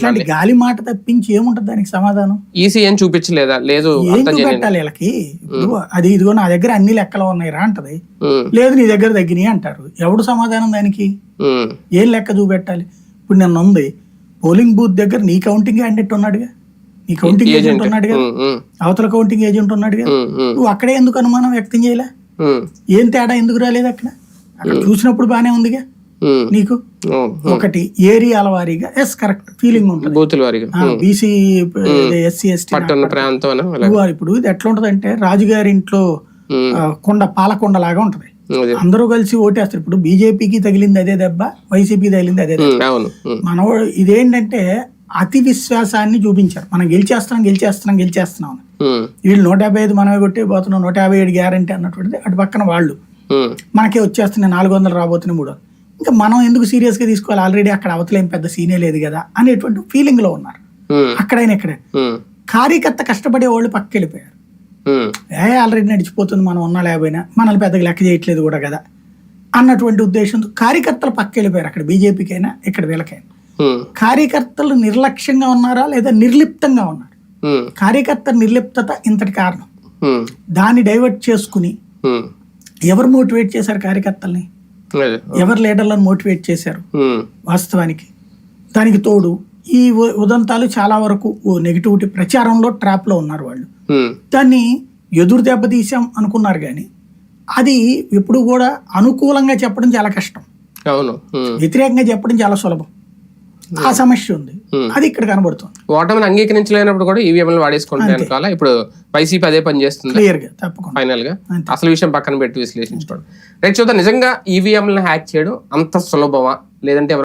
ఇట్లాంటి గాలి మాట తప్పించి ఏముంటది దానికి సమాధానం? ఈసీ ఏం చూపించలేదా? లేదు చూపెట్టాలి వీళ్ళకి అది ఇదిగో నా దగ్గర అన్ని లెక్కలు ఉన్నాయి రా అంటది. లేదు నీ దగ్గర తగ్గినాయి అంటారు. ఎవడు సమాధానం దానికి? ఏం లెక్క చూపెట్టాలి? ఇప్పుడు నిన్న ఉంది పోలింగ్ బూత్ దగ్గర నీ కౌంటింగ్ ఏజెంట్ ఉన్నాడుగా. నీ కౌంటింగ్ ఏజెంట్ ఉన్నాడుగా. అవతల కౌంటింగ్ ఏజెంట్ ఉన్నాడుగా. నువ్వు అక్కడే ఎందుకు అనుమానం వ్యక్తం చేయలే? ఏం తేడా ఎందుకు రాలేదు అక్కడ? అక్కడ చూసినప్పుడు బానే ఉందిగా. నీకు ఉమ్, ఒకటి ఏరియాల వారీగా ఎస్ కరెక్ట్ ఫీలింగ్ ఉంటుంది. బూతుల వారిగా. బీసీ ఎస్సీ ఎస్టీ పట్టణ ప్రాంతం. ఇప్పుడు ఇది ఎట్లా ఉంటది అంటే రాజుగారి ఇంట్లో ఉమ్, ఆ, కొండ పాలకొండ లాగా ఉంటది. అదే. అందరూ కలిసి ఓటేస్తారు. ఇప్పుడు బీజేపీకి తగిలింది అదే దెబ్బ వైసీపీకి తగిలింది అదే దెబ్బ. మన ఇదేంటంటే అతి విశ్వాసాన్ని చూపించారు. మనం గెలిచేస్తున్నాం గెలిచేస్తున్నాం గెలిచేస్తున్నాం వీళ్ళు నూట యాభై ఐదు మనమే కొట్టి పోతున్నాం నూట యాభై ఏడు గ్యారంటీ అన్నటువంటిది అటు పక్కన వాళ్ళు. మనకే వచ్చేస్తున్నాయి నాలుగు వందలు రాబోతున్నాయి మూడు వందలు. ఇంకా మనం ఎందుకు సీరియస్గా తీసుకోవాలి? ఆల్రెడీ అక్కడ అవతలేం పెద్ద సీనే లేదు కదా అనేటువంటి ఫీలింగ్లో ఉన్నారు. ఉమ్, అక్కడైనా ఇక్కడే కార్యకర్త కష్టపడే వాళ్ళు పక్కకి వెళ్ళిపోయారు. ఏ ఆల్రెడీ నడిచిపోతుంది మనం ఉన్నా లేకపోయినా. మనల్ని పెద్దగా లెక్క చేయట్లేదు కూడా కదా. అన్నటువంటి ఉద్దేశంతో కార్యకర్తలు పక్క వెళ్ళిపోయారు అక్కడ బీజేపీకైనా ఇక్కడ వీళ్ళకైనా. కార్యకర్తలు నిర్లక్ష్యంగా ఉన్నారా లేదా నిర్లిప్తంగా ఉన్నారు? కార్యకర్త నిర్లిప్తత ఇంతటి కారణం. దాన్ని డైవర్ట్ చేసుకుని ఎవరు మోటివేట్ చేశారు కార్యకర్తల్ని. ఎవరు లీడర్లను మోటివేట్ చేశారు? వాస్తవానికి. దానికి తోడు ఈ ఉదంతాలు చాలా వరకు నెగిటివిటీ ప్రచారంలో ట్రాప్లో ఉన్నారు వాళ్ళు. దాన్ని ఎదురు దెబ్బతీసాం అనుకున్నారు కానీ అది ఎప్పుడు కూడా అనుకూలంగా చెప్పడం చాలా కష్టం. అవును. వ్యతిరేకంగా చెప్పడం చాలా సులభం. ఆ సమస్య ఉంది. Hmm. అది ఇక్కడ కనబడుతుంది. ఓటమిని అంగీకరించలేనప్పుడు కూడా ఈవీఎంలు వాడేసుకుంటే అనుకోవాలా ఇప్పుడు వైసీపీ అదే పని చేస్తుంది? క్లియర్గా తప్పకుండా. ఫైనల్గా. అసలు విషయం పక్కన పెట్టి విశ్లేషించుకోవడం రైట్ చూద్దాం. నిజంగా ఈవీఎంలను హ్యాక్ చేయడం అంత సులభమా? లేదంటే